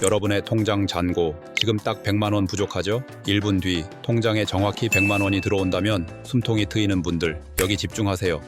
여러분의 통장 잔고 지금 딱 100만 원 부족하죠? 1분 뒤 통장에 정확히 100만 원이 들어온다면 숨통이 트이는 분들 여기 집중하세요.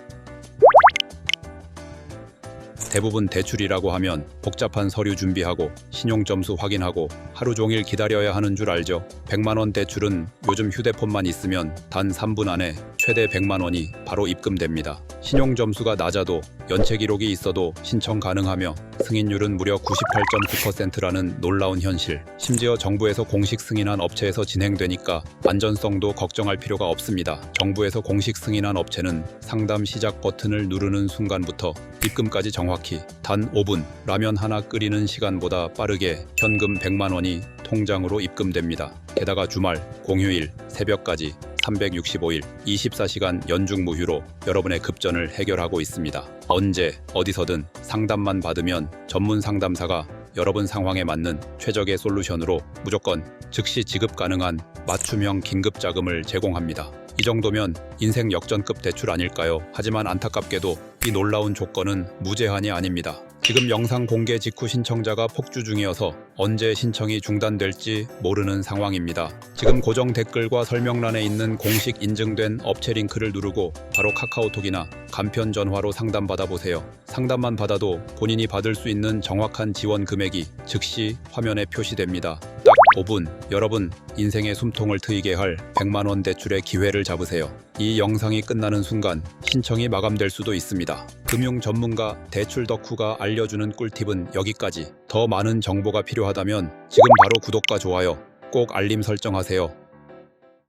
대부분 대출이라고 하면 복잡한 서류 준비하고 신용 점수 확인하고 하루 종일 기다려야 하는 줄 알죠. 100만 원 대출은 요즘 휴대폰만 있으면 단 3분 안에 최대 100만 원이 바로 입금됩니다. 신용 점수가 낮아도 연체 기록이 있어도 신청 가능하며 승인율은 무려 98.9%라는 놀라운 현실. 심지어 정부에서 공식 승인한 업체에서 진행되니까 안전성도 걱정할 필요가 없습니다. 정부에서 공식 승인한 업체는 상담 시작 버튼을 누르는 순간부터 입금까지 정확히 단 5분 라면 하나 끓이는 시간보다 빠르게 현금 100만 원이 통장으로 입금됩니다. 게다가 주말, 공휴일, 새벽까지 365일 24시간 연중 무휴로 여러분의 급전을 해결하고 있습니다. 언제 어디서든 상담만 받으면 전문 상담사가 여러분 상황에 맞는 최적의 솔루션으로 무조건 즉시 지급 가능한 맞춤형 긴급 자금을 제공합니다. 이 정도면 인생 역전급 대출 아닐까요? 하지만 안타깝게도 이 놀라운 조건은 무제한이 아닙니다. 지금 영상 공개 직후 신청자가 폭주 중이어서 언제 신청이 중단될지 모르는 상황입니다. 지금 고정 댓글과 설명란에 있는 공식 인증된 업체 링크를 누르고 바로 카카오톡이나 간편 전화로 상담 받아 보세요. 상담만 받아도 본인이 받을 수 있는 정확한 지원 금액이 즉시 화면에 표시됩니다. 딱 5분 여러분 인생의 숨통을 트이게 할 100만 원 대출의 기회를 잡으세요. 이 영상이 끝나는 순간 신청이 마감될 수도 있습니다. 금융 전문가 대출 덕후가 알려주는 꿀팁은 여기까지. 더 많은 정보가 필요하다면 지금 바로 구독과 좋아요 꼭 알림 설정하세요.